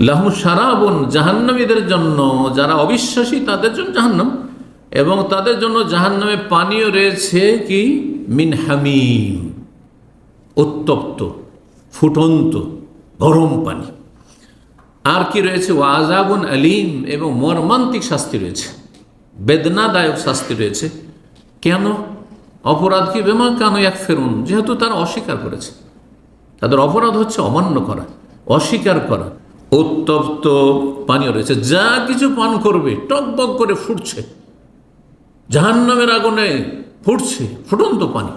লাহম সারাবন জাহান্নামীদের জন্য, যারা অবিশ্বাসী তাদের জন্য জাহান্নাম। এবং তাদের জন্য জাহান্নামে পানীয় রয়েছে কি? মিন হামিম, উত্তপ্ত, ফুটন্ত, গরম পানি। আর কি রয়েছে? ওয়াজাবুন আলিম এবং মর্মান্তিক শাস্তি রয়েছে। বেদনাদায়ক শাস্তি রয়েছে। কেন? অপরাধ কি? বেমা কেন এক ফেরুন যেহেতু তারা অস্বীকার করেছে। তাদের অপরাধ হচ্ছে অমান্য করা, অস্বীকার করা। উত্তপ্ত পানীয় রয়েছে। যা কিছু পান করবে টকবক করে ফুটছে। জাহান্নামের আগুনে ফুটছে, ফুটন্ত পানি।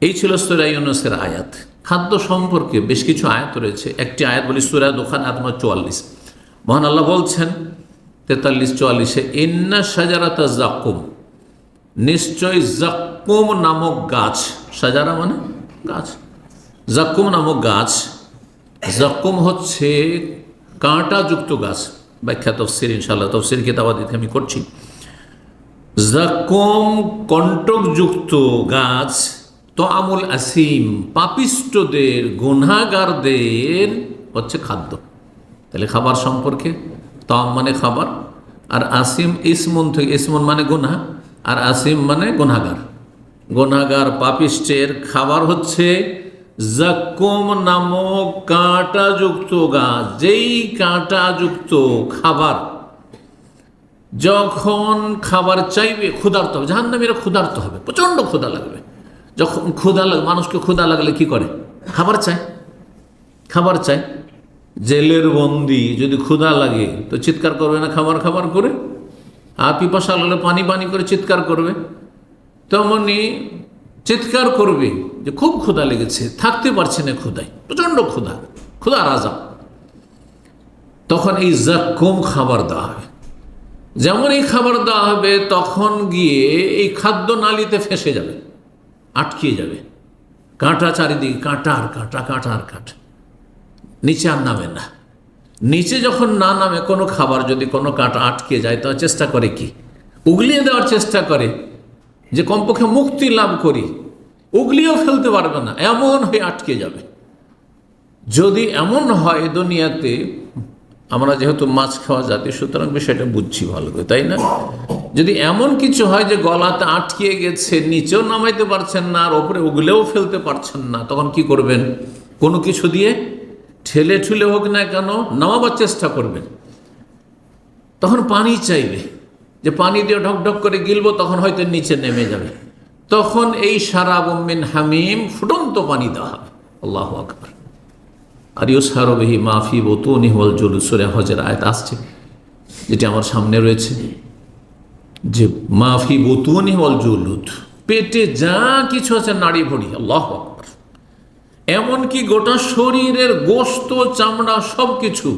এই ছিল সুরা ইউনুসের আয়াত। খাদ্য সম্পর্কে বেশ কিছু আয়াত রয়েছে। একটি আয়াত বলি সুরা দোকান আত্মা চুয়াল্লিশ। মহান আল্লাহ বলছেন, তেতাল্লিশ চুয়াল্লিশে, ইন্না সাজারাতা জাকুম নিশ্চয় জাক্কুম নামক গাছ সাজারা মানে গাছ। জাক্কুম নামক গাছ জাক্কুম হচ্ছে কাঁটাযুক্ত গাছ। ব্যাখ্যা তফসির ইনশাল্লাহ তফসির কিতাবাদিতে আমি করছি। জাক্কুম কণ্টকযুক্ত গাছ তো আমুল আসিম পাপিষ্টদের গুনাগারদের হচ্ছে খাদ্য। তাহলে খাবার সম্পর্কে তম মানে খাবার, আর আসিম ইসমন থেকে, ইসমন মানে গুনা আর আসিম মানে গুনাগার গুনাগার পাপিষ্টের খাবার হচ্ছে জাক্কুম নামক কাঁটাযুক্ত গাছ, যেই কাঁটাযুক্ত খাবার যখন খাবার চাইবে, ক্ষুধার্ত হবে, জাহান্নামীরা ক্ষুধার্ত হবে, প্রচণ্ড ক্ষুধা লাগবে। যখন ক্ষুধা লাগ, মানুষকে ক্ষুধা লাগলে কি করে? খাবার চায়। খাবার চায়। জেলের বন্দি যদি ক্ষুধা লাগে, তো চিৎকার করবে না খাবার খাবার করে? আর পিপাসা লাগলে পানি পানি করে চিৎকার করবে। তেমনি চিৎকার করবে যে খুব ক্ষুধা লেগেছে, থাকতে পারছে না ক্ষুধায়, প্রচণ্ড ক্ষুধা ক্ষুধা রাজা। তখন এই জাক্কুম খাবার দেওয়া হবে। যেমন এই খাবার দেওয়া হবে, তখন গিয়ে এই খাদ্য নালিতে ফেসে যাবে আটকে যাবে। কাঁটা চারিদিকে কাঁটা আর কাঁটা কাঁটা আর কাঁটা। নিচে আর নামে না। নিচে যখন না নামে, কোনো খাবার যদি কোনো কাঁটা আটকে যায় তো চেষ্টা করে কি? উগলিয়ে দেওয়ার চেষ্টা করে। যে কমপক্ষে মুক্তি লাভ করি, উগলিয়েও ফেলতে পারবে না, এমন হয়ে আটকে যাবে। যদি এমন হয় দুনিয়াতে, আমরা যেহেতু মাছ খাওয়া জাতি, সুতরাং বিষয়টা বুঝছি ভালো করে, তাই না? যদি এমন কিছু হয় যে গলাতে আটকে গেছে, নিচেও নামাইতে পারছেন না, আর ওপরে উগলেও ফেলতে পারছেন না, তখন কি করবেন? কোনো কিছু দিয়ে ঠেলে ঠুলে হোক না কেন, নামাবার চেষ্টা করবেন। তখন পানি চাইবে। যে পানি দিয়ে ঢকঢক করে গিলবো, তখন হয়তো নিচে নেমে যাবে। তখন এই সারা বম্মিন হামিম ফুটন্ত পানি দেওয়া হবে। আল্লাহ আকবর। আর ইউসারবিহি মাফি বতুনি হল জলুসরে হজের আয়াত আসছে, যেটি আমার সামনে রয়েছে। যে মাফি বতুনি হল জুলুদ, পেটে যা কিছু আছে নাড়ি ভড়ি আল্লাহ আকবর। এমনকি গোটা শরীরের গোস্ত, চামড়া সব কিছু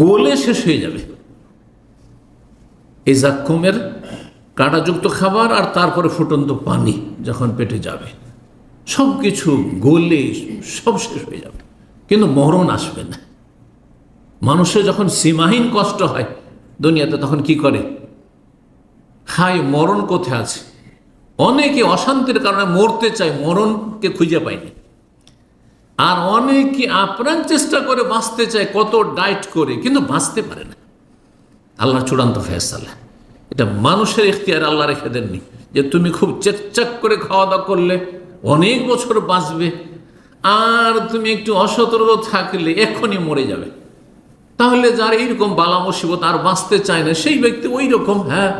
গোলে শেষ হয়ে যাবে। এই জাক্কুমের কাঁটাযুক্ত খাবার আর তারপরে ফুটন্ত পানি যখন পেটে যাবে সব কিছু গলে সব শেষ হয়ে যাবে। কিন্তু মরণ আসবে না। মানুষের যখন সীমাহীন কষ্ট হয় দুনিয়াতে, তখন কি করে? হাই মরণ কোথায় আছে? অনেকে অশান্তির কারণে মরতে চায়, মরণকে খুঁজে পায়নি আর অনেকে আপ্রাণ চেষ্টা করে বাঁচতে চায়, কত ডায়েট করে, কিন্তু বাঁচতে পারে না। আল্লাহ চূড়ান্ত ফেসালা এটা মানুষের ইখতিয়ার আল্লাহ রেখে দেননি। যে তুমি খুব চেকচাক করে খাওয়া দাওয়া করলে অনেক বছর বাঁচবে আর তুমি একটু অসতর্ক থাকলে এক্ষুনি মরে যাবে। তাহলে যার এইরকম বালা মুসিবত আর বাঁচতে চায় না সেই ব্যক্তি ওই রকম হ্যাঁ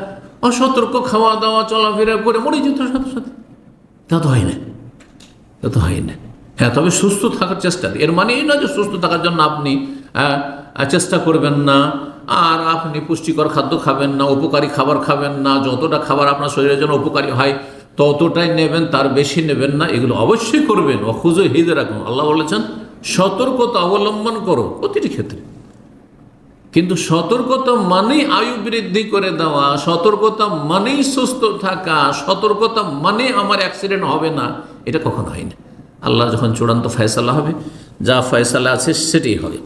অসতর্ক খাওয়া দাওয়া চলাফেরা করে মরে যেত সাথে সাথে। তা তো হয় না। তা তো হয় না। হ্যাঁ তবে সুস্থ থাকার চেষ্টা এর মানে এই না যে সুস্থ থাকার জন্য আপনি আহ, চেষ্টা করবেন না। আর আপনি পুষ্টিকর খাদ্য খাবেন না, উপকারী খাবার খাবেন না, যতটা খাবার আপনার শরীরের জন্য উপকারী হয়, ততটাই নেবেন, তার বেশি নেবেন না, এগুলো অবশ্যই করবেন। অখুজো হিদে রাখুন। আল্লাহ বলেছেন, সতর্কতা অবলম্বন করো প্রতিটি ক্ষেত্রে। কিন্তু সতর্কতা মানেই আয়ু বৃদ্ধি করে দেওয়া, সতর্কতা মানেই সুস্থ থাকা, সতর্কতা মানে আমার অ্যাক্সিডেন্ট হবে না, এটা কখনো হয় না আল্লাহ যখন চূড়ান্ত ফয়সালা হবে, যা ফয়সালা আছে সেটাই হবে।